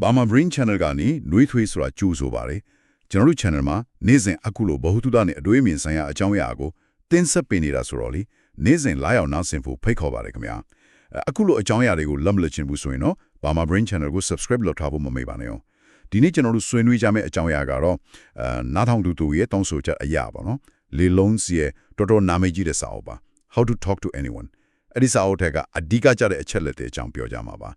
Burma Brain Channel ကနေနှွေးထွေးဆိုတာကြိုးဆိုပါတယ်ကျွန်တော်တို့ channel မှာနေ့စဉ်အခုလိုဘ ഹു တုဒနဲ့အတွေးအမြင်ဆိုင်ရာအကြောင်းအရာကိုတင်ဆက်ပေးနေတာဆိုတော့လေနေ့စဉ်လာရောက်နားဆင်ဖို့ဖိတ်ခေါ်ပါတယ်ခင်ဗျာအဲအခုလိုအကြောင်းအရာတွေကိုလက်မလက်ချင်ဘူးဆိုရင်တော့ Burma Brain Channel ကို subscribe လုပ်ထားဖို့မမေ့ပါနဲ့အောင်ဒီနေ့ကျွန်တော်တို့ဆွေးနွေးကြမယ့်အကြောင်းအရာကတော့အဲနားထောင်သူတို့ရဲ့တောင်းဆိုချက်အရာပါနော်လေလုံးစီရဲ့တော်တော်နာမည်ကြီးတဲ့စာအုပ်ပါ How to talk to anyone အဲ့ဒီစာအုပ်ထက်ကအဓိကကျတဲ့အချက်လက်တွေအကြောင်းပြောကြမှာပါ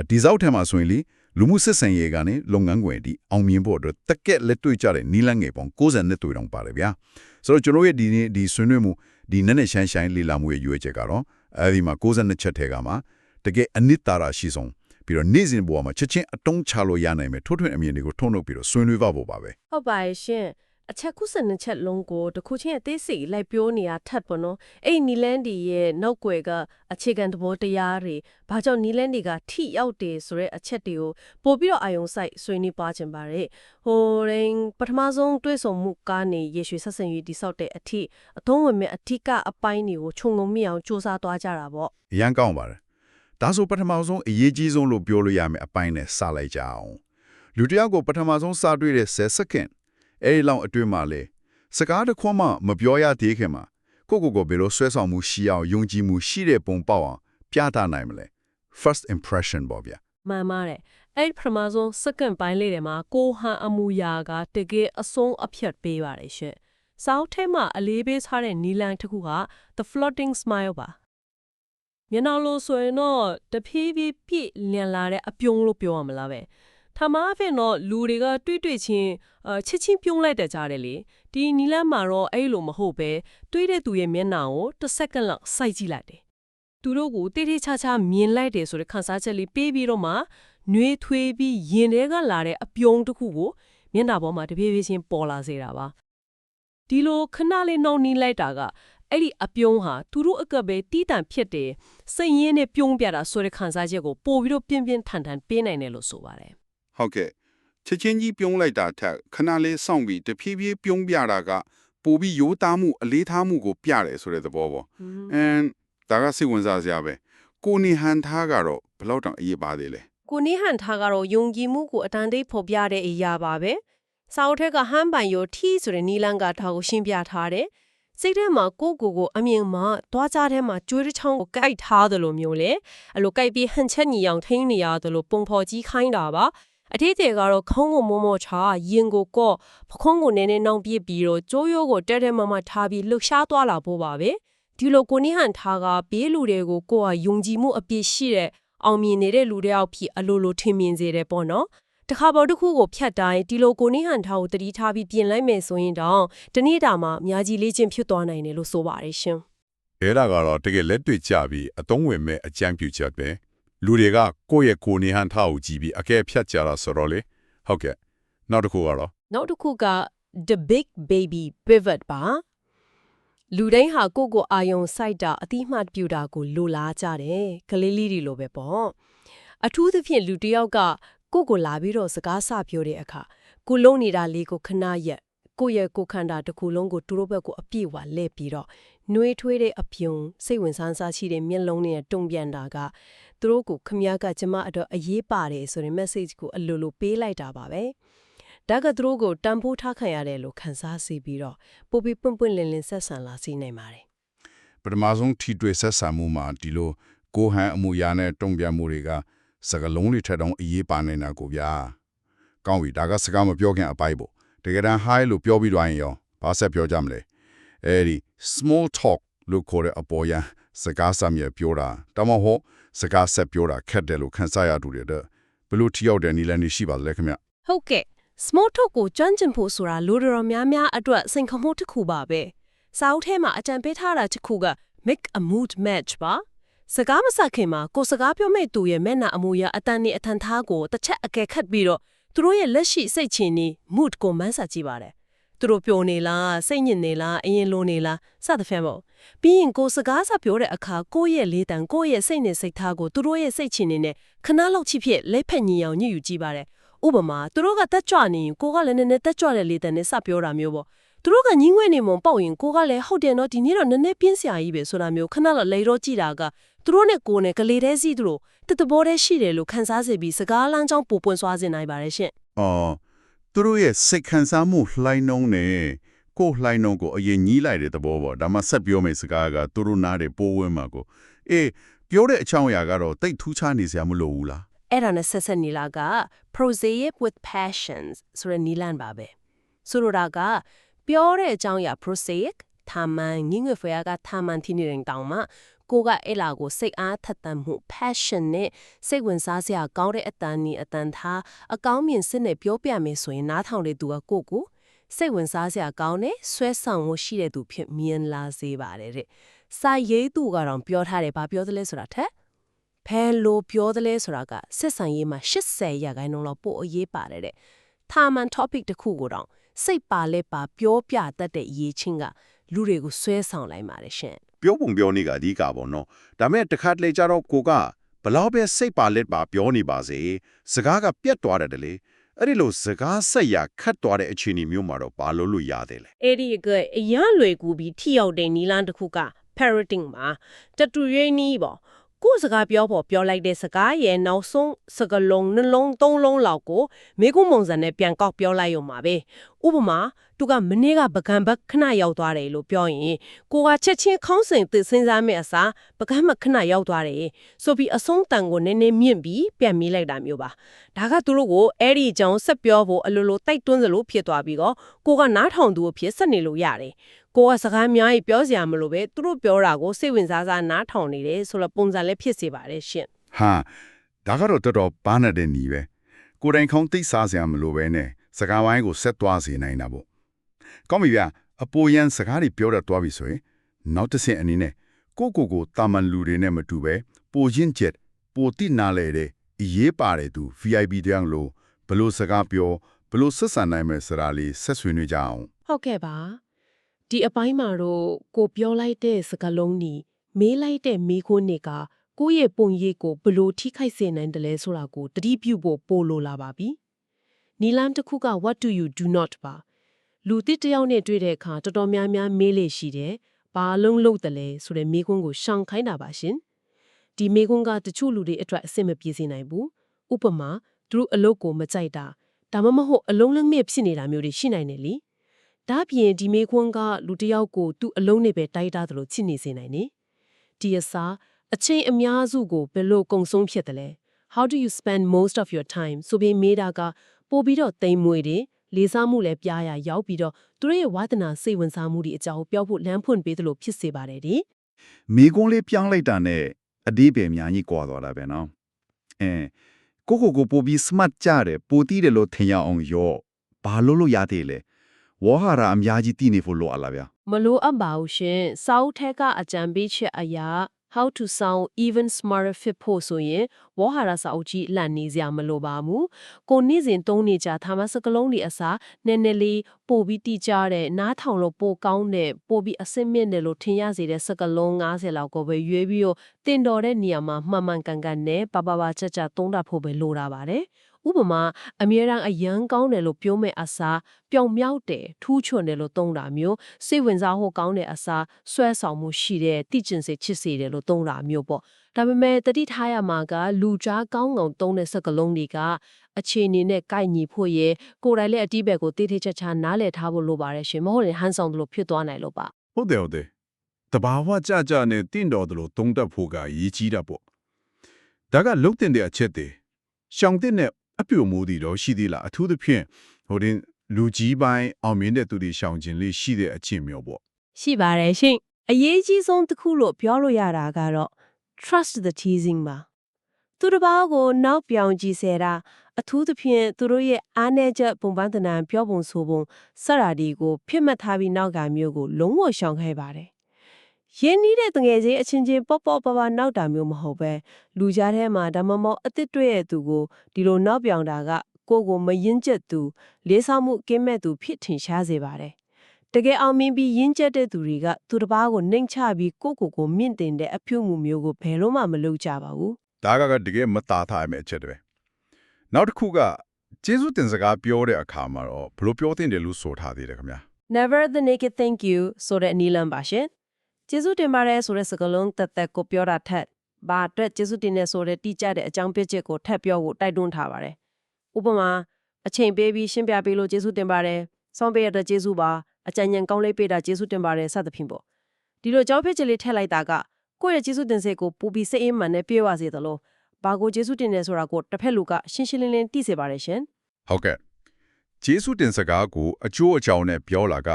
အဒီစောက်ထဲမှာဆိုရင်လေ လူမှုစစ်ဆင်ရေးကနေလုပ်ငန်းခွင်ဒီအောင်မြင်ဖို့အတွက်တက်ကက်လက်တွေ့ကြတဲ့နီလန်းငယ်ပေါင်း60နှစ်တွေ့တောင်ပါတယ်ဗျာဆိုတော့ကျွန်တော်ရဲ့ဒီနေ့ဒီဆွေးနွေးမှုဒီနက်နဲ့ရှမ်းရှိုင်းလေလာမှုရဲ့ရွေးချက်ကတော့အဲဒီမှာ62ချက်ထဲကမှတကယ်အနစ်တာရာရှိဆုံးပြီးတော့နေ့စဉ်ဘဝမှာချက်ချင်းအတုံးချလို့ရနိုင်မယ်ထိုးထွင်းအမြင်တွေကိုထုံးထုတ်ပြီးတော့ဆွေးနွေးပါဖို့ပါပဲဟုတ်ပါရဲ့ရှင် အချက်ခုစနစ်ချက်လုံးကိုတစ်ခုချင်းအသေးစိတ်လိုက်ပြောနေတာထပ်ပေါ့နော်အဲ့ဒီနီလန်ဒီရဲ့နောက်ွယ်ကအခြေခံသဘောတရားတွေဘာကြောင့်နီလန်ဒီကထိရောက်တယ်ဆိုတဲ့အချက်တွေကိုပို့ပြီးတော့အာယုံစိုက်ဆွေးနွေးပါခြင်းပါတယ်ဟိုရင်ပထမဆုံးတွဲဆုံမှုကနေရေရွှေဆက်ဆံရေးတိဆောက်တဲ့အထိအသုံးဝင်မဲ့အထီးကအပိုင်းတွေကိုခြုံငုံမိအောင်စူးစမ်းသွားကြတာပေါ့အရန်ကောင်းပါတယ်ဒါဆိုပထမဆုံးအရေးကြီးဆုံးလို့ပြောလို့ရမယ်အပိုင်းနဲ့စလိုက်ကြအောင်လူတစ်ယောက်ကိုပထမဆုံးစတွေ့တဲ့10စက္ကန့် အဲဒီလောက်အတွင်းမှာလေစကားတစ်ခွန်းမှမပြောရသေးခင်မှာကိုကိုကိုဘယ်လိုဆွဲဆောင်မှုရှိအောင်ယုံကြည်မှုရှိတဲ့ပုံပေါက်အောင်ပြသနိုင်မလဲ first impression ပေါ့ဗျာမှန်ပါတယ်အဲ့ဒီပထမဆုံး second ပိုင်းလေးတွေမှာကိုဟန်အမူအရာကတကယ်အဆုံးအဖြတ်ပေးပါတယ်ရှင်။စောက်ထဲမှာအလေးပေးထားတဲ့နီလန်တစ်ခုက the floating smile ပါ။မျက်နှာလို့ဆိုရင်တော့တဖြည်းဖြည်းပြည့်လျံလာတဲ့အပြုံးလို့ပြောရမလားပဲ။ ထာမအဖြစ်တော့လူတွေကတွေ့တွေ့ချင်းအချစ်ချင်းပြုံးလိုက်တတ်ကြတယ်လေ။ဒီနီလန်မှာတော့အဲ့လိုမဟုတ်ပဲတွေ့တဲ့သူရဲ့မျက်နှာကိုတစ်စက္ကန့်လောက်စိုက်ကြည့်လိုက်တယ်။သူတို့ကိုတိတိကျကျမြင်လိုက်တယ်ဆိုတဲ့ခန်းစားချက်လေးပေးပြီးတော့မှနှွေးထွေးပြီးရင်ထဲကလာတဲ့အပြုံးတစ်ခုကိုမျက်နှာပေါ်မှာတပြေးပြေးချင်းပေါ်လာစေတာပါဒီလိုခဏလေးနှောင်းနှီးလိုက်တာကအဲ့ဒီအပြုံးဟာသူတို့အကပဲတီးတန့်ဖြစ်တယ်စိတ်ရင်းနဲ့ပြုံးပြတာဆိုတဲ့ခန်းစားချက်ကိုပို့ပြီးတော့ပြင်းပြင်းထန်ထန်ပေးနိုင်တယ်လို့ဆိုပါတယ် ဟုတ်ကဲ့ချက်ချင်းကြီးပြုံးလိုက်တာထက်ခဏလေးစောင့်ပြီးတဖြည်းဖြည်းပြုံးပြတာကပိုပြီးရိုးသားမှုအလေးထားမှုကိုပြတယ်ဆိုတဲ့သဘောပေါ့အမ်ဒါကစိတ်ဝင်စားစရာပဲကိုနေဟန်ထားကတော့ဘယ်လောက်တောင်အရေးပါသေးလဲကိုနေဟန်ထားကတော့ယုံကြည်မှုကိုအတန်တိတ်ဖော်ပြတဲ့အရာပါပဲစာအုပ်ထက်ကဟမ်းပိုင်ရောထီဆိုတဲ့နီလန်ကထားကိုရှင်းပြထားတယ်စိတ်ထဲမှာကိုယ့်ကိုယ်ကိုအမြင်မှာသွားကြထဲမှာကျွေးတစ်ချောင်းကိုကြိုက်ထားသလိုမျိုးလေအဲ့လိုကြိုက်ပြီးဟန်ချက်ညီအောင်ထိန်းနေရသလိုပုံဖော်ကြီးခိုင်းတာပါ အထည်တွေကတော့ခေါင်းကိုမောမောချာရင်ကိုကော့ပခုံးကိုနည်းနည်းနှောင်ပြစ်ပြီးတော့ကျိုးရိုးကိုတဲတဲမမထားပြီးလှုပ်ရှားသွားလာဖို့ပါပဲဒီလိုကိုနိဟန်ထားကဘေးလူတွေကိုကိုယ်ကယုံကြည်မှုအပြည့်ရှိတဲ့အောင်မြင်နေတဲ့လူတစ်ယောက်ဖြစ်အလိုလိုထင်မြင်စေတယ်ပေါ့နော်တခါပေါ်တစ်ခုကိုဖြတ်တိုင်းဒီလိုကိုနိဟန်ထားကိုတတိထားပြီးပြင်လိုက်မယ်ဆိုရင်တော့တနေ့တာမှာအများကြီးလေ့ကျင့်ဖြစ်သွားနိုင်တယ်လို့ဆိုပါတယ်ရှင်အဲ့ဒါကတော့တကယ်လက်တွေ့ကြပြီးအသုံးဝင်မဲ့အကြံပြုချက်ပဲ လူတွေကကိုယ့်ရဲ့ကိုယ်နေဟန်ထားကိုကြည့်ပြီးအကဲဖြတ်ကြတာဆိုတော့လေဟုတ်ကဲ့နောက်တစ်ခုကတော့နောက်တစ်ခုက the big baby pivot ပါလူတိုင်းဟာကိုယ့်ကိုယ်အာယုံစိုက်တာအတိအမှတ်ပြူတာကိုလိုလားကြတယ်ကလေးလေးတွေလိုပဲပေါ့အထူးသဖြင့်လူတစ်ယောက်ကကိုယ့်ကိုလာပြီးတော့စကားဆပြောတဲ့အခါကိုလုံးနေတာလေးကိုခဏရက်ကိုယ့်ရဲ့ကိုယ်ခန္ဓာတစ်ခုလုံးကိုသူတို့ဘက်ကိုအပြည့်ဝလဲပြီးတော့နှွေးထွေးတဲ့အပြုံစိတ်ဝင်စားစားရှိတဲ့မျက်လုံးနဲ့တုံ့ပြန်တာက သူတို့ကိုခမည်းကကျမအတွက်အရေးပါတယ်ဆိုတဲ့ message ကိုအလိုလိုပေးလိုက်တာပါပဲဒါကသူတို့ကိုတန်ဖိုးထားခံရတယ်လို့ခန်းစားစီပြီးတော့ပိုပြီးပွင့်ပွင့်လင်းလင်းဆက်ဆံလာစေနိုင်ပါတယ်ပထမဆုံးထီတွေ့ဆက်ဆံမှုမှာဒီလိုကိုဟန်အမှုရာနဲ့တုံ့ပြန်မှုတွေကစကလုံးတွေထက်တောင်အရေးပါနေတာကိုဗျာကောင်းပြီဒါကစကားမပြောခင်အပိုက်ပေါ့တကယ်တမ်း hi လို့ပြောပြီးတော့ရင်ရောဘာဆက်ပြောကြမလဲအဲဒီ small talk လို့ခေါ်တဲ့အပေါ်ရန်စကားစမြဲပြောတာတမဟုတ်စကားဆက်ပြောတာခက်တယ်လို့ခန်းစားရတူတယ်တဲ့ဘလို့ထီရောက်တဲ့နီလန်နေရှိပါလဲခင်ဗျဟုတ်ကဲ့ small talk ကိုကျွမ်းကျင်ဖို့ဆိုတာလူတော်များများအတွက်စိန်ခေါ်မှုတစ်ခုပါပဲစာအုပ်ထဲမှာအကြံပေးထားတာတစ်ခုက make a mood match ပါစကားမဆက်ခင်မှာကိုယ်စကားပြောမဲ့သူရဲ့မျက်နှာအမူအရာအတန်နဲ့အထန်ထားကိုတစ်ချက်အကဲခတ်ပြီးတော့သူတို့ရဲ့လက်ရှိစိတ်ချနေ mood ကိုမန်းစာကြည့်ပါတယ် သူတို့ပျော်နေလားစိတ်ညစ်နေလားအရင်လိုနေလားစသဖြင့်ပေါ့ပြီးရင်ကိုယ်စကားစပြောတဲ့အခါကိုယ့်ရဲ့လေးတန်ကိုယ့်ရဲ့စိတ်နဲ့စိတ်ထားကိုသူတို့ရဲ့စိတ်ချနေနဲ့ခဏလောက်ချိဖြစ်လက်ဖက်ညီအောင်ညှစ်ယူကြည့်ပါတယ်ဥပမာသူတို့ကတက်ကြွနေရင်ကိုကလည်းနည်းနည်းတက်ကြွတဲ့လေးတန်နဲ့စပြောတာမျိုးပေါ့သူတို့ကညင်းငွေ့နေမုံပေါ့ရင်ကိုကလည်းဟုတ်တယ်နော်ဒီနေ့တော့နည်းနည်းပြင်းစရာကြီးပဲဆိုတာမျိုးခဏလောက်လေတော့ကြည့်တာကသူတို့နဲ့ကိုယ်နဲ့ကလေးတဲ့စီသူတို့တတဘောတည်းရှိတယ်လို့ခန်းစားစေပြီးစကားလမ်းကြောင်းပိုပွင့်စွာစေနိုင်ပါတယ်ရှင်အော် သူတို့ရဲ့စိတ်ခံစားမှုလှိုင်းနှုံးနဲ့ကိုယ်လှိုင်းနှုံးကိုအရင်ညီးလိုက်တဲ့သဘောပေါ့ဒါမှဆက်ပြောမယ့်စကားကသူတို့နားတဲ့ပိုးဝင်းမှာကိုအေးပြောတဲ့အချောင်းအရာကတော့တိတ်ထူးခြားနေစရာမလိုဘူးလားအဲ့ဒါနဲ့ဆက်ဆက်နီလာက prosaic with passions ဆိုတဲ့နီလန်ပါပဲဆိုလိုတာကပြောတဲ့အကြောင်းအရာ prosaic သာမန်ငင်းငွေဖွယ်ကသာမန်ထင်းနေတဲ့တောင်မှ ကိုကအဲ့လာကိုစိတ်အားထက်သန်မှု passion နဲ့စိတ်ဝင်စားစရာကောင်းတဲ့အတန်နီအတန်သားအကောင်းမြင်စစ်နဲ့ပြောပြမယ်ဆိုရင်နားထောင်တဲ့သူကကိုယ့်ကိုစိတ်ဝင်စားစရာကောင်းတဲ့ဆွဲဆောင်မှုရှိတဲ့သူဖြစ်မြင်လာစေပါတယ်တဲ့စာရေးသူကတော့ပြောထားတယ်ဘာပြောသလဲဆိုတာထက်ဖဲလို့ပြောသလဲဆိုတာကစစ်ဆန်ရေးမှာ80ရာခိုင်နှုန်းလောက်ပို့အရေးပါတယ်တဲ့။သာမန် topic တစ်ခုကိုတော့စိတ်ပါလဲပါပြောပြတတ်တဲ့အရေးချင်းကလူတွေကိုဆွဲဆောင်လိုက်ပါတယ်ရှင် ပြောပုံပြောနေကအဓိကပေါ့နော်ဒါမဲ့တစ်ခါတလေကြတော့ကိုကဘလောက်ပဲစိတ်ပါလက်ပါပြောနေပါစေစကားကပြတ်သွားတယ်တလေအဲ့ဒီလိုစကားဆက်ရခတ်သွားတဲ့အခြေအနေမျိုးမှာတော့ဘာလို့လို့ရတယ်လဲ။အဲ့ဒီကအရန်လွယ်ကူပြီးထိရောက်တဲ့နီလန်းတစ်ခုက parroting မှာတတူရွေးနီးပေါ့ ကိုယ်စကားပြောဖို့ပြောလိုက်တဲ့စကားရဲ့နောက်ဆုံးစကားလုံးနှလုံးသုံးလုံးလောက်ကိုမိကုမုံစံနဲ့ပြန်ကောက်ပြောလိုက်ရုံပါပဲဥပမာသူကမနေ့ကပကံဘက်ခဏရောက်သွားတယ်လို့ပြောရင်ကိုကချက်ချင်းခေါင်းစဉ်သစ်စဉ်းစားမယ့်အစားပကံမခဏရောက်သွားတယ်ဆိုပြီးအဆုံးတန်ကိုနည်းနည်းမြင့်ပြီးပြန်မေးလိုက်တာမျိုးပါဒါကသူတို့ကိုအဲ့ဒီအကြောင်းဆက်ပြောဖို့အလိုလိုတိုက်တွန်းစလို့ဖြစ်သွားပြီးတော့ကိုကနားထောင်သူအဖြစ်ဆက်နေလို့ရတယ် ကိုကစကားအများကြီးပြောစရာမလိုပဲသူတို့ပြောတာကိုစိတ်ဝင်စားစားနားထောင်နေတယ်ဆိုတော့ပုံစံလည်းဖြစ်စေပါတယ်ရှင်ဟာဒါကတော့တော်တော်ပါနေတဲ့ညီပဲကိုယ်တိုင်ခေါင်းသိစားစရာမလိုပဲနဲ့စကားဝိုင်းကိုဆက်သွားစေနိုင်တာပေါ့ကောင်းပြီဗျအပိုရန်စကားတွေပြောတတ်သွားပြီဆိုရင်နောက်တစ်ဆင့်အနေနဲ့ကိုယ့်ကိုယ်ကိုတာမန်လူတွေနဲ့မတူပဲပိုရင့်ချက်ပိုတိနာလေတဲ့အရေးပါတယ်သူ VIP တယောက်လို့ဘလို့စကားပြောဘလို့ဆက်ဆံနိုင်မယ်ဆိုတာလေးဆက်ဆွေးနွေးကြအောင်ဟုတ်ကဲ့ပါ ဒီအပိုင်းမှာတော့ကိုပြောလိုက်တဲ့စကားလုံးนี่မေးလိုက်တဲ့မိခွန်းတွေကကိုယ့်ရဲ့ပုံရိပ်ကိုဘယ်လို့ထိခိုက်စေနိုင်တယ်လဲဆိုတာကိုတတိပြုဖို့ပို့လိုလာပါပြီနီလမ်တစ်ခုက what do you do not ပါလူတစ်တစ်ယောက်နဲ့တွေ့တဲ့အခါတော်တော်များများမေးလေရှိတယ်ဘာလုံးလုံးတယ်လဲဆိုတဲ့မိခွန်းကိုရှောင်ခိုင်းတာပါရှင်ဒီမိခွန်းကတချို့လူတွေအတွက်အဆင်မပြေစေနိုင်ဘူးဥပမာသူတို့အလုပ်ကိုမကြိုက်တာဒါမှမဟုတ်အလုံးလုံးမဲ့ဖြစ်နေတာမျိုးတွေရှိနိုင်တယ်လी ဒါ့ပြင်ဒီမေခွန်းကလူတစ်ယောက်ကိုသူ့အလုံးနဲ့ပဲတိုက်တာသလိုချစ်နေစေနိုင်နေဒီအစားအချိန်အများစုကိုဘယ်လိုကုံဆုံးဖြစ်တယ်လဲ How do you spend most of your time ဆိုပြီးမေးတာကပို့ပြီးတော့တိမ်မွေတယ်လေးစားမှုလည်းပြားရရောက်ပြီးတော့သူတို့ရဲ့ဝါသနာစိတ်ဝင်စားမှုတွေအကြောင်းပြောဖို့လမ်းဖွင့်ပေးသလိုဖြစ်စေပါတယ်ဒီမိကွန်းလေးပြောင်းလိုက်တာနဲ့အဒီပေအများကြီးကွာသွားတာပဲနော်အဲကိုကိုကိုပိုပြီး smart ကြတယ်ပိုတီးတယ်လို့ထင်ရအောင်ရောဘာလို့လို့ရသေးလဲ ဝါဟာရအများကြီးတည်နေဖို့လိုအပ်လားဗျာမလိုအပ်ပါဘူးရှင်စာအုပ်ထက်ကအကြံပေးချက်အရာ how to sound even smarter fit ဖို့ဆိုရင်ဝေါ်ဟာရစာအုပ်ကြီးလန့်နေစရာမလိုပါဘူးကိုနေ့စဉ်သုံးနေကြသာမစကလုံးတွေအစားနည်းနည်းလေးပို့ပြီးတိကျတဲ့နားထောင်လို့ပိုကောင်းတဲ့ပို့ပြီးအစင်မြင့်တယ်လို့ထင်ရစေတဲ့စကလုံး90လောက်ကိုပဲရွေးပြီးတော့တင်တော်တဲ့နေရာမှာမှန်မှန်ကန်ကန်နဲ့ပပပချက်ချက်သုံးတတ်ဖို့ပဲလိုတာပါတယ် ဥပမာအမြဲတမ်းအယံကောင်းတယ်လို့ပြောမဲ့အစားပျောင်မြောက်တယ်ထူးချွန်တယ်လို့သုံးတာမျိုးစိတ်ဝင်စားဖို့ကောင်းတဲ့အစားဆွဲဆောင်မှုရှိတဲ့တိကျင်စေချစ်စေတယ်လို့သုံးတာမျိုးပေါ့ဒါပေမဲ့တတိထားရမှာကလူကြားကောင်းကောင်သုံးတဲ့စကားလုံးတွေကအခြေအနေနဲ့ကိုက်ညီဖို့ရယ်ကိုယ်တိုင်လည်းအတိဘက်ကိုတေးသေးချာချာနားလည်ထားဖို့လိုပါတယ်ရှင်မဟုတ်ရင်ဟန်ဆောင်တယ်လို့ဖြစ်သွားနိုင်လို့ပါဟုတ်တယ်ဟုတ်တယ်တဘာဝကြကြနဲ့တင့်တော်တယ်လို့သုံးတတ်ဖို့ကရည်ကြီးတာပေါ့ဒါကလုတ်တင်တဲ့အချက်တွေရှောင်တဲ့နဲ့ အပြုံမိုးတွေတော့ရှိသေးလားအထူးသဖြင့်ဟိုတင်လူကြီးပိုင်းအောင်မြင်တဲ့သူတွေရှောင်ခြင်းလေးရှိတဲ့အချင်းမျိုးပေါ့ရှိပါတယ်ရှင်အရေးကြီးဆုံးတစ်ခုလို့ပြောလို့ရတာကတော့ trust the teasing ပါသူတစ်ပါးကိုနောက်ပြောင်ကြည့်စေတာအထူးသဖြင့်သူတို့ရဲ့အားနည်းချက်ပုံပန်းတနံပြောပုံဆိုပုံစရာဒီကို ဖြစ်မှတ်ထားပြီးနောက်ကမျိုးကိုလုံးဝရှောင်ခဲ့ပါတယ် ရင်းနှီးတဲ့တငယ်ချင်းအချင်းချင်းပေါ့ပေါ့ပါပါနောက်တာမျိုးမဟုတ်ပဲလူကြားထဲမှာဒါမှမဟုတ်အစ်စ်တွေ့ရဲ့သူကိုဒီလိုနောက်ပြောင်တာကကိုယ့်ကိုမရင်ကျက်သူလေးစားမှုကင်းမဲ့သူဖြစ်ထင်ရှားစေပါတယ်တကယ်အောင်မြင်ပြီးရင်းကျက်တဲ့သူတွေကသူတစ်ပါးကိုနှိမ်ချပြီးကိုယ့်ကိုယ်ကိုမြင့်တင်တဲ့အပြုမှုမျိုးကိုဘယ်လို့မှမလုပ်ကြပါဘူးဒါကကတကယ်မသားထားမယ့်အချက်တွေပဲနောက်တစ်ခုကကျေးဇူးတင်စကားပြောတဲ့အခါမှာတော့ဘယ်လိုပြောသင့်တယ်လို့ဆိုထားသေးတယ်ခင်ဗျာ Never the naked thank you ဆိုတဲ့အနီလန်ပါရှင် ကျေးဇူးတင်ပါတယ်ဆိုတဲ့စကားလုံးတက်တက်ကိုပြောတာထက်ဘာအတွက်ကျေးဇူးတင်နေဆိုတဲ့တိကျတဲ့အကြောင်းပြချက်ကိုထပ်ပြောဖို့တိုက်တွန်းထားပါတယ်။ဥပမာအချိန်ပေးပြီးရှင်းပြပေးလို့ကျေးဇူးတင်ပါတယ်။ဆောင်းပေးရတဲ့ကျေးဇူးပါ။အကြံဉာဏ်ကောင်းလေးပေးတာကျေးဇူးတင်ပါတယ်စသဖြင့်ပေါ့။ဒီလိုအကြောင်းပြချက်လေးထည့်လိုက်တာကကိုယ့်ရဲ့ကျေးဇူးတင်စိတ်ကိုပူပြီးစိတ်အေးမှန်နဲ့ပြေဝစေသလိုဘာကိုကျေးဇူးတင်နေဆိုတာကိုတစ်ဖက်လူကရှင်းရှင်းလင်းလင်းသိစေပါတယ်ရှင်။ဟုတ်ကဲ့ကျေးဇူးတင်စကားကိုအကျိုးအကြောင်းနဲ့ပြောလာက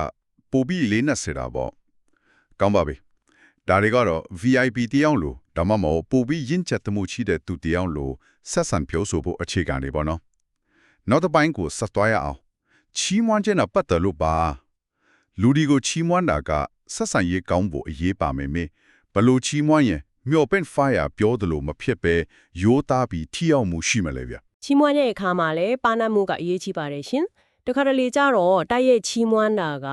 ပိုပြီးလေးနက်စေတာပေါ့ကောင်းပါပြီ ဒါတွေကတော့ VIP တယောက်လို့ဒါမှမဟုတ်ပိုပြီးရင့်ချက်သမှုရှိတဲ့သူတယောက်လို့ဆက်ဆံပြောဆိုဖို့အခြေခံတွေပေါ့နော်နောက်တစ်ပိုင်းကိုဆက်သွားရအောင်ချီးမွမ်းခြင်းနဲ့ပတ်သက်လို့ပါလူဒီကိုချီးမွမ်းတာကဆက်ဆံရေးကောင်းဖို့အရေးပါမယ်မေဘလို့ချီးမွမ်းရင်မျော်ပင့် fire ပြောသလိုမဖြစ်ပဲရိုးသားပြီးထိရောက်မှုရှိမလဲဗျချီးမွမ်းတဲ့အခါမှာလည်းပါဏတ်မှုကအရေးကြီးပါတယ်ရှင်။တခါတလေကျတော့တိုက်ရဲ့ချီးမွမ်းတာက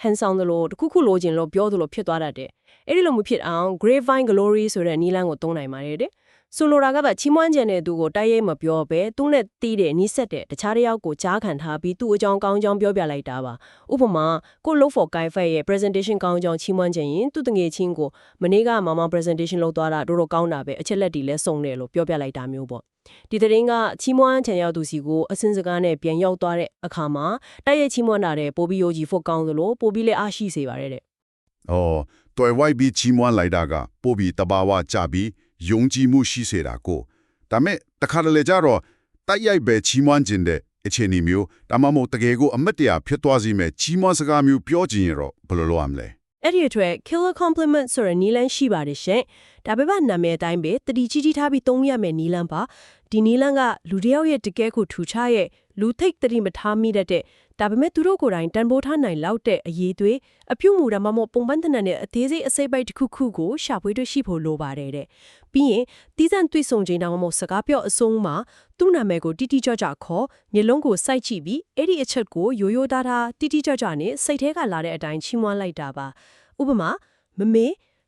ဟန်ဆောင်သလိုတစ်ခုခုလိုချင်လို့ပြောသလိုဖြစ်သွားတတ်တယ်။ အဲ့ဒီလိုမဖြစ်အောင် grapevine glory ဆိုတဲ့နီးလန်းကိုသုံးနိုင်ပါတယ်တဲ့။ဆိုလိုတာကချီးမွမ်းခြင်းတဲ့သူကိုတိုက်ရိုက်မပြောဘဲသူနဲ့တီးတဲ့နီးစက်တဲ့တခြားတစ်ယောက်ကိုကြားခံထားပြီးသူ့အကြောင်းကောင်းကြောင်းပြောပြလိုက်တာပါ။ဥပမာကို look for guy fight ရဲ့ presentation ကောင်းကြောင်းချီးမွမ်းခြင်းရင်သူ့တငယ်ချင်းကိုမနေ့ကမမ presentation လုပ်သွားတာတော်တော်ကောင်းတာပဲအချက်လက်တွေလည်းစုံတယ်လို့ပြောပြလိုက်တာမျိုးပေါ့။ဒီသတင်းကချီးမွမ်းချင်ရောက်သူစီကိုအစင်းစကားနဲ့ပြန်ရောက်သွားတဲ့အခါမှာတိုက်ရိုက်ချီးမွမ်းတာတဲ့ပိုပြီးယိုကြည်ဖို့ကောင်းသလိုပိုပြီးလည်းအားရှိစေပါတယ်တဲ့။ အော်တွေ့ဝိုက်ပြီးချီးမွမ်းလိုက်တာကပို့ပြီးတဘာဝကြပြီးယုံကြည်မှုရှိစေတာကိုဒါမဲ့တခါတလေကျတော့တိုက်ရိုက်ပဲချီးမွမ်းခြင်းတဲ့အခြေအနေမျိုးဒါမှမဟုတ်တကယ်ကိုအမတ်တရားဖြစ်သွားစီမဲ့ချီးမွမ်းစကားမျိုးပြောခြင်းရတော့ဘယ်လိုလုပ်ရမလဲအဲ့ဒီအတွက် killer compliment ဆိုတဲ့နီလန်းရှိပါတယ်ရှင်။ဒါပေမဲ့နာမည်အတိုင်းပဲတတိကြီးကြီးထားပြီးသုံးရမယ်နီလန်းပါ။ဒီနီလန်းကလူတစ်ယောက်ရဲ့တကယ်ကိုထူခြားရဲ့လူထိတ်တတိမထားမိတတ်တဲ့ ဒါပေမဲ့သူတို့ကိုယ်တိုင်တန်ဖိုးထားနိုင်လောက်တဲ့အရေးသွေးအပြုတ်မူဒါမှမဟုတ်ပုံပန်းတနန်နဲ့အသေးစိတ်အစိပ်ပိုက်တစ်ခုခုကိုရှာဖွေတွေ့ရှိဖို့လိုပါတယ်တဲ့။ပြီးရင်တီးစံတွေ့ဆုံချိန်တောင်မှမဟုတ်စကားပြောအဆုံးမှာသူ့နာမည်ကိုတိတိကျကျခေါ်မျက်လုံးကိုစိုက်ကြည့်ပြီးအဲ့ဒီအချက်ကိုရိုးရိုးသားသားတိတိကျကျနဲ့စိတ်ထဲကလာတဲ့အတိုင်းချီးမွမ်းလိုက်တာပါ။ဥပမာမမေ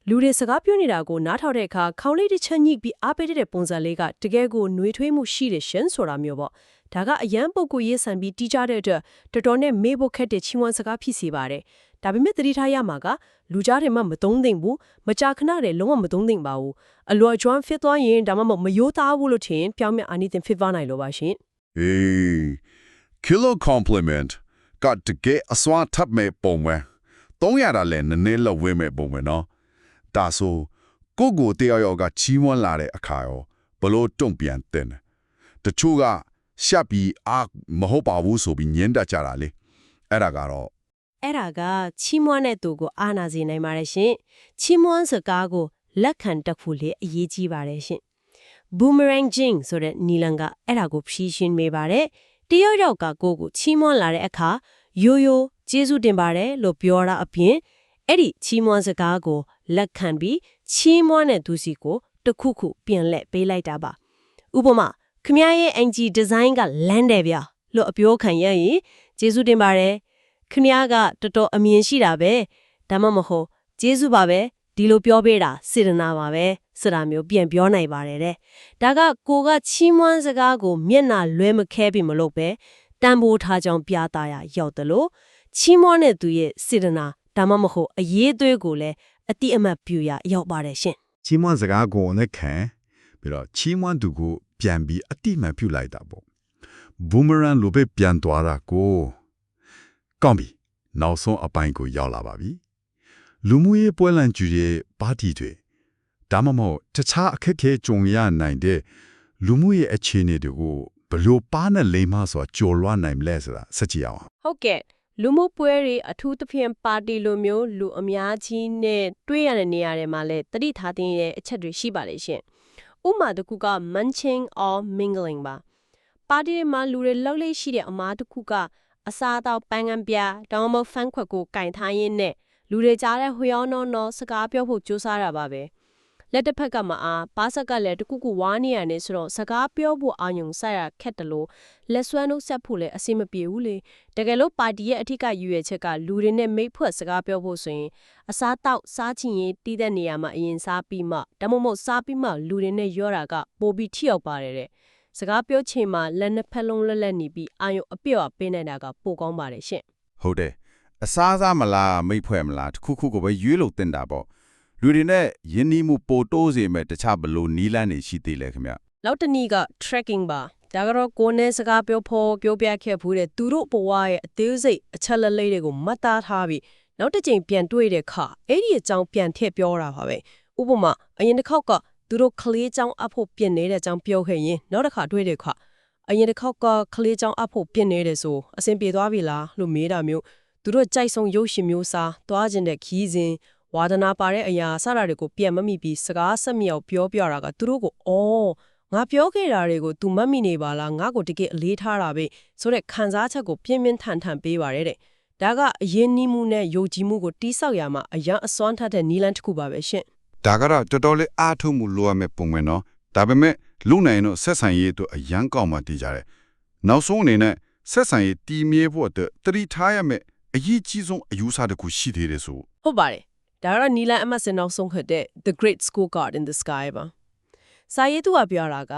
လူတွေစကားပြောနေတာကိုနားထောင်တဲ့အခါခေါင်းလေးတစ်ချက်ညှိပြီးအားပေးတဲ့ပုံစံလေးကတကယ်ကိုနှွေးထွေးမှုရှိတဲ့ရှင်ဆိုတာမျိုးပေါ့ ဒါကအရန်ပုတ်ကိုရေးဆန်ပြီးတီးကြတဲ့အတွက်တော်တော်နဲ့မေးဖို့ခက်တဲ့ချီးမွမ်းစကားဖြစ်စေပါတယ်ဒါပေမဲ့သတိထားရမှာကလူကြားတွေမှမသုံးသင့်ဘူးမကြာခဏတွေလုံးဝမသုံးသင့်ပါဘူးအလွယ်ကျွမ်းဖြစ်သွားရင်ဒါမှမဟုတ်မယိုးသားဘူးလို့ထင်ပြောင်းမြအာနိသင်ဖြစ်သွားနိုင်လို့ပါရှင်အေး killer compliment ကတကယ်အစွမ်းထပ်မဲ့ပုံပဲသုံးရတာလည်းနည်းနည်းလောက်ဝဲမဲ့ပုံပဲနော်ဒါဆိုကိုကိုတယောက်ယောက်ကချီးမွမ်းလာတဲ့အခါရောဘလို့တုံ့ပြန်တဲ့လဲတချို့က ရှက်ပြီးအာမဟုတ်ပါဘူးဆိုပြီးညင်းတတ်ကြတာလေအဲ့ဒါကတော့အဲ့ဒါကချီးမွမ်းတဲ့သူကိုအာနာစေနိုင်ပါတယ်ရှင်ချီးမွမ်းစကားကိုလက်ခံတတ်ဖို့လေအရေးကြီးပါတယ်ရှင် boomerang jing ဆိုတဲ့နီလန်ကအဲ့ဒါကိုဖြီးရှင်းပေးပါတယ်တယောက်ယောက်ကကိုကိုချီးမွမ်းလာတဲ့အခါယိုယိုကျေးဇူးတင်ပါတယ်လို့ပြောတာအပြင်အဲ့ဒီချီးမွမ်းစကားကိုလက်ခံပြီးချီးမွမ်းတဲ့သူစီကိုတစ်ခုခုပြန်လက်ပေးလိုက်တာပါဥပမာ ခမရဲ့အင်ဂျီဒီဇိုင်းကလန်းတယ်ဗျာလို့အပြောခံရရင်ကျေးဇူးတင်ပါတယ်ခမကတော်တော်အမြင်ရှိတာပဲဒါမှမဟုတ်ကျေးဇူးပါပဲဒီလိုပြောပေးတာစေတနာပါပဲဆိုတာမျိုးပြန်ပြောနိုင်ပါတယ်တဲ့ဒါကကိုကချီးမွမ်းစကားကိုမျက်နှာလွဲမခဲပြီမလို့ပဲတန်ဖိုးထားကြောင်းပြသရာရောက်တယ်လို့ချီးမွမ်းတဲ့သူရဲ့စေတနာဒါမှမဟုတ်အရေးသွေးကိုလည်းအတိအမှတ်ပြုရရောက်ပါတယ်ရှင်ချီးမွမ်းစကားကိုနဲ့ခံပြီးတော့ချီးမွမ်းသူကို ပြန်ပြီးအတိအမှန်ပြုလိုက်တာပေါ့ဘူမရန်လိုပဲပြန်သွားတာကိုကောင်းပြီနောက်ဆုံးအပိုင်းကိုရောက်လာပါပြီလူမှုရေးပွဲလန့်ကျူရဲ့ပါတီတွေဒါမှမဟုတ်တခြားအခက်အခဲကြုံရနိုင်တဲ့လူမှုရေးအခြေအနေတွေကိုဘယ်လို့ပါနဲ့လိမ္မာစွာကြော်လွှားနိုင်မလဲဆိုတာစကြည့်အောင်ဟုတ်ကဲ့လူမှုပွဲတွေအထူးသဖြင့်ပါတီလိုမျိုးလူအများကြီးနဲ့တွေ့ရတဲ့နေရာတွေမှာလည်းတတိထားတင်ရဲ့အချက်တွေရှိပါလေရှင်။ ဥပမာတစ်ခုက munching or mingling ပါ။ပါတီတွေမှာလူတွေလောက်လေးရှိတဲ့အမားတစ်ခုကအစားအသောက်ပန်းကန်းပြတောင်းမဖန်းခွက်ကိုကင်ထားရင်းနဲ့လူတွေကြားတဲ့ဟွေရောနော်နော်စကားပြောဖို့ကြိုးစားတာပါပဲ။ လက်တစ်ဖက်ကမအားပါးဆက်ကလည်းတခုခုဝါနေရနေဆိုတော့စကားပြောဖို့အာရုံစိုက်ရခက်တယ်လို့လက်ဆွမ်းနှုတ်ဆက်ဖို့လည်းအဆင်မပြေဘူးလေတကယ်လို့ပါတီရဲ့အထက်ကယူရချက်ကလူတွေနဲ့မိတ်ဖွဲ့စကားပြောဖို့ဆိုရင်အစားတောက်စားချင်ရေးတီးတဲ့နေရာမှာအရင်စားပြီးမှဒါမှမဟုတ်စားပြီးမှလူတွေနဲ့ရောတာကပိုပြီးထိရောက်ပါတယ်တဲ့စကားပြောချိန်မှာလက်နှစ်ဖက်လုံးလက်လက်နေပြီးအာရုံအပြည့်အဝပေးနိုင်တာကပိုကောင်းပါတယ်ရှင့်ဟုတ်တယ်အစားစားမလားမိတ်ဖွဲ့မလားတခုခုကိုပဲရွေးလို့တင်တာပေါ့ လူတွေနဲ့ယဉ်နီးမှုပိုတိုးစေမဲ့တခြားဘလို့နီးလန်းနေရှိသေးလဲခင်ဗျနောက်တစ်နည်းက tracking ပါဒါကတော့ကိုယ်နဲ့စကားပြောဖို့ပြောပြခဲ့ဘူးတဲ့သူတို့ဘဝရဲ့အသေးစိတ်အချက်လက်လေးတွေကိုမှတ်သားထားပြီးနောက်တစ်ချိန်ပြန်တွေ့တဲ့အခါအဲ့ဒီအကြောင်းပြန်ထည့်ပြောတာပါပဲဥပမာအရင်တစ်ခေါက်ကသူတို့ကလေးကြောင်းအဖို့ပြင်နေတဲ့အကြောင်းပြောခဲ့ရင်နောက်တစ်ခါတွေ့တဲ့အခါအရင်တစ်ခေါက်ကကလေးကြောင်းအဖို့ပြင်နေတယ်ဆိုအဆင်ပြေသွားပြီလားလို့မေးတာမျိုးသူတို့ကြိုက်ဆုံးရုပ်ရှင်မျိုးစားသွားခြင်းတဲ့ခီးစဉ် ဝါဒနာပါတဲ့အရာစတာတွေကိုပြန်မမိပြီးစကားဆက်မြောက်ပြောပြတာကသူတို့ကိုအော်ငါပြောခဲ့တာတွေကို तू မတ်မိနေပါလားငါ့ကိုတကယ်အလေးထားတာပဲဆိုတဲ့ခံစားချက်ကိုပြင်းပြင်းထန်ထန်ပေးပါရဲတဲ့ဒါကအရင်နီးမှုနဲ့ယုံကြည်မှုကိုတိဆောက်ရမှာအရန်အစွမ်းထက်တဲ့နီလန်းတစ်ခုပါပဲရှင့်ဒါကတော့တော်တော်လေးအားထုတ်မှုလိုရမယ့်ပုံပဲနော်ဒါပေမဲ့လူနိုင်တော့ဆက်ဆံရေးတို့အရန်ကောက်မှတည်ကြတယ်နောက်ဆုံးအနေနဲ့ဆက်ဆံရေးတည်မြဲဖို့အတွက်တတိထားရမယ့်အရေးကြီးဆုံးအယူဆတစ်ခုရှိသေးတယ်ဆိုဟုတ်ပါတယ် ဒါကတော့နီလန်းအမတ်စင်နောက်ဆုံးခက်တဲ့ The Great Scorecard in the Sky ပါစာရေးသူကပြောတာက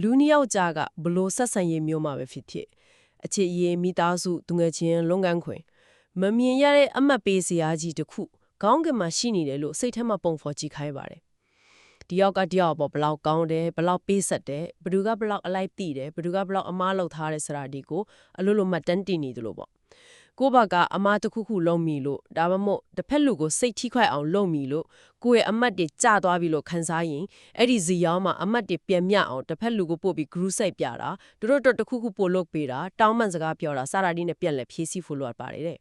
လူနှစ်ယောက်ကြားကဘလို့ဆက်ဆံရေးမျိုးမှာပဲဖြစ်ဖြစ်အခြေအရေးမိသားစုသူငယ်ချင်းလုပ်ငန်းခွင်မမြင်ရတဲ့အမတ်ပေးစရာကြီးတစ်ခုခေါင်းကင်မှာရှိနေတယ်လို့စိတ်ထဲမှာပုံဖော်ကြည့်ခိုင်းပါတယ်ဒီယောက်ကတယောက်ပေါ့ဘလောက်ကောင်းတယ်ဘလောက်ပေးဆက်တယ်ဘယ်သူကဘလောက်အလိုက်တိတယ်ဘယ်သူကဘလောက်အမားလောက်ထားတယ်ဆိုတာဒီကိုအလိုလိုမှတ်တမ်းတင်နေတယ်လို့ပေါ့ ကိုယ့်ဘက်ကအမားတစ်ခုခုလုံးမိလို့ဒါမှမဟုတ်တစ်ဖက်လူကိုစိတ်ထိခိုက်အောင်လုပ်မိလို့ကိုယ့်ရဲ့အမတ်တွေကြာသွားပြီလို့ခံစားရင်အဲ့ဒီဇီယောင်းမှာအမတ်တွေပြန်မြအောင်တစ်ဖက်လူကိုပို့ပြီး group စိတ်ပြတာတို့တို့တစ်ခုခုပို့လုပ်ပေးတာတောင်းပန်စကားပြောတာစတာဒီနဲ့ပြန်လဲဖြည့်ဆည်းဖို့လိုအပ်ပါတယ်တဲ့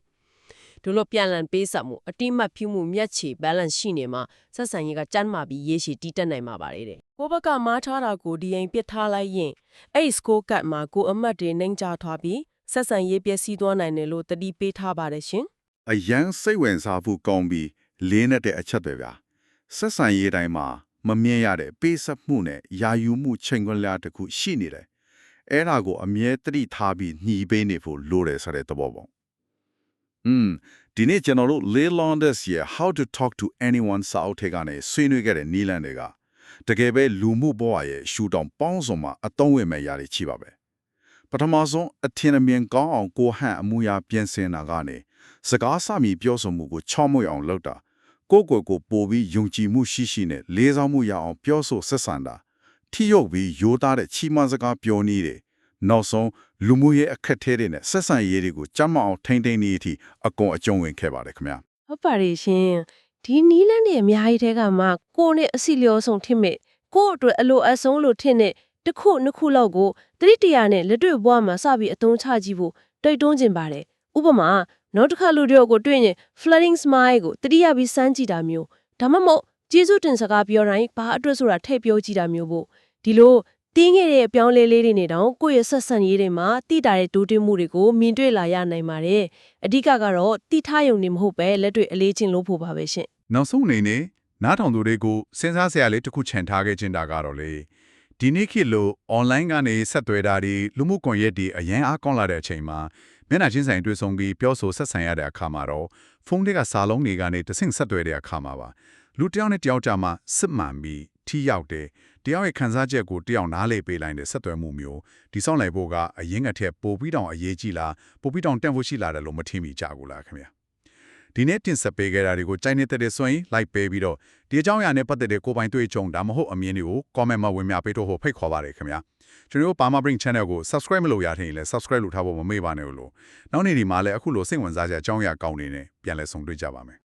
တို့လို့ပြန်လည်ပေးဆက်မှုအတိမတ်ဖြူမှုမျက်ခြေ balance ရှိနေမှာဆက်ဆံရေးကကျန်းမာပြီးရေးရှိတီးတက်နိုင်မှာပါတယ်တဲ့ကိုယ့်ဘက်ကမားထားတာကိုဒီရင်ပစ်ထားလိုက်ရင်အဲ့ဒီ score card မှာကိုယ်အမတ်တွေနှိမ်ချသွားပြီး ဆက်ဆံရေးပျက်စီးသွားနိုင်တယ်လို့တတိပေးထားပါတယ်ရှင် အယမ်းစိတ်ဝင်စားဖို့ကောင်းပြီးလေးနဲ့တဲ့အချက်တွေဗျာဆက်ဆံရေးတိုင်းမှာမမြင်ရတဲ့ပေးဆက်မှုနဲ့ယာယူမှုချိန်ခွင်လျာတစ်ခုရှိနေတယ်အဲ့ဒါကိုအမြဲတတိထားပြီးညှိပေးနေဖို့လိုတယ်ဆိုတဲ့သဘောပေါ့อืมဒီနေ့ကျွန်တော်တို့ Lelanders ရဲ့ How to Talk to Anyone စာအုပ်ထဲကနေဆွေးနွေးခဲ့တဲ့နီးလန်းတွေကတကယ်ပဲလူမှုဘဝရဲ့ရှူတောင်ပေါင်းစုံမှာအသုံးဝင်မဲ့ຢာတွေချပါပဲ ပထမဆုံးအထင်အမြင်ကောင်းအောင်ကိုဟန့်အမှုရာပြင်ဆင်တာကနေစကားစမီပြောဆိုမှုကိုချော့မွေ့အောင်လုပ်တာကိုယ့်ကိုယ်ကိုပို့ပြီးယုံကြည်မှုရှိရှိနဲ့လေးစားမှုရအောင်ပြောဆိုဆက်ဆံတာထိရောက်ပြီးရိုးသားတဲ့ချီးမွမ်းစကားပြောနည်းတွေနောက်ဆုံးလူမှုရေးအခက်အခဲတွေနဲ့ဆက်ဆံရေးတွေကိုကြမ်းမအောင်ထိမ့်သိမ့်နေအထိအကုန်အကျုံးဝင်ခဲ့ပါတယ်ခင်ဗျာဟုတ်ပါတယ်ရှင်ဒီနီးလန်းတွေအများကြီးတဲကမှကိုယ်နဲ့အစီလျော်ဆုံးထင်မဲ့ကိုယ့်အတွက်အလိုအဆုံးလို့ထင်တဲ့ တစ်ခုနှစ်ခုလောက်ကိုတတိတရာနဲ့လက်တွေ့ဘဝမှာစပြီးအသုံးချကြည့်ဖို့တိုက်တွန်းခြင်းပါတယ်ဥပမာနောက်တစ်ခါလူတယောက်ကိုတွေ့ရင် flooding smile ကိုတတိယပြီးစမ်းကြည့်တာမျိုးဒါမှမဟုတ်ကျေးဇူးတင်စကားပြောတိုင်းဘာအတွက်ဆိုတာထည့်ပြောကြည့်တာမျိုးပေါ့ဒီလိုတင်းခဲ့တဲ့အပြောင်းလဲလေးတွေနဲ့တောင်ကိုယ့်ရဲ့ဆက်ဆံရေးတွေမှာတိတာတဲ့တိုးတက်မှုတွေကိုမြင်တွေ့လာရနိုင်ပါတယ်အဓိကကတော့တိထားယုံနေမဟုတ်ပဲလက်တွေ့အလေးချင်းလို့ဖို့ပါပဲရှင်နောက်ဆုံးအနေနဲ့နားထောင်သူတွေကိုစဉ်းစားစရာလေးတစ်ခုခြံထားခဲ့ခြင်းတာကတော့လေ ဒီနေ့ခေတ်လို online ကနေဆက်သွယ်တာတွေလူမှုကွန်ရက်တွေအရင်အားကောင်းလာတဲ့အချိန်မှာမျက်နှာချင်းဆိုင်တွေ့ဆုံပြီးပြောဆိုဆက်ဆံရတဲ့အခါမှာတော့ဖုန်းတွေကစာလုံးတွေကနေတဆင့်ဆက်သွယ်တဲ့အခါမှာပါလူတစ်ယောက်နဲ့တစ်ယောက်ကြာမှစစ်မှန်ပြီးထိရောက်တယ်တယောက်ရဲ့ခံစားချက်ကိုတယောက်နားလေပေးလိုက်တဲ့ဆက်သွယ်မှုမျိုးဒီဆောင်လိုက်ဖို့ကအရင်ကထက်ပိုပြီးတောင်အရေးကြီးလားပိုပြီးတောင်တန်ဖို့ရှိလာတယ်လို့မထင်မိကြဘူးလားခင်ဗျာ ဒီနေ့တင်ဆက်ပေးခဲ့တာတွေကိုကြိုက်နေတဲ့တဲ့ဆိုရင် like ပေးပြီးတော့ဒီအကြောင်းအရာနဲ့ပတ်သက်တဲ့ကိုယ်ပိုင်တွေ့ကြုံဒါမှမဟုတ်အမြင်တွေကို comment မှာဝင်ပြပေးတော့ဟိုဖိတ်ခေါ်ပါရခင်ဗျာကျွန်တော်တို့ Parma Bring Channel ကို subscribe မလုပ်ရထင်ရင်လည်း subscribe လုပ်ထားဖို့မမေ့ပါနဲ့လို့နောက်နေ့ဒီမှာလည်းအခုလိုစိတ်ဝင်စားစရာအကြောင်းအရာကောင်းနေနဲ့ပြန်လည်ဆုံတွေ့ကြပါမယ်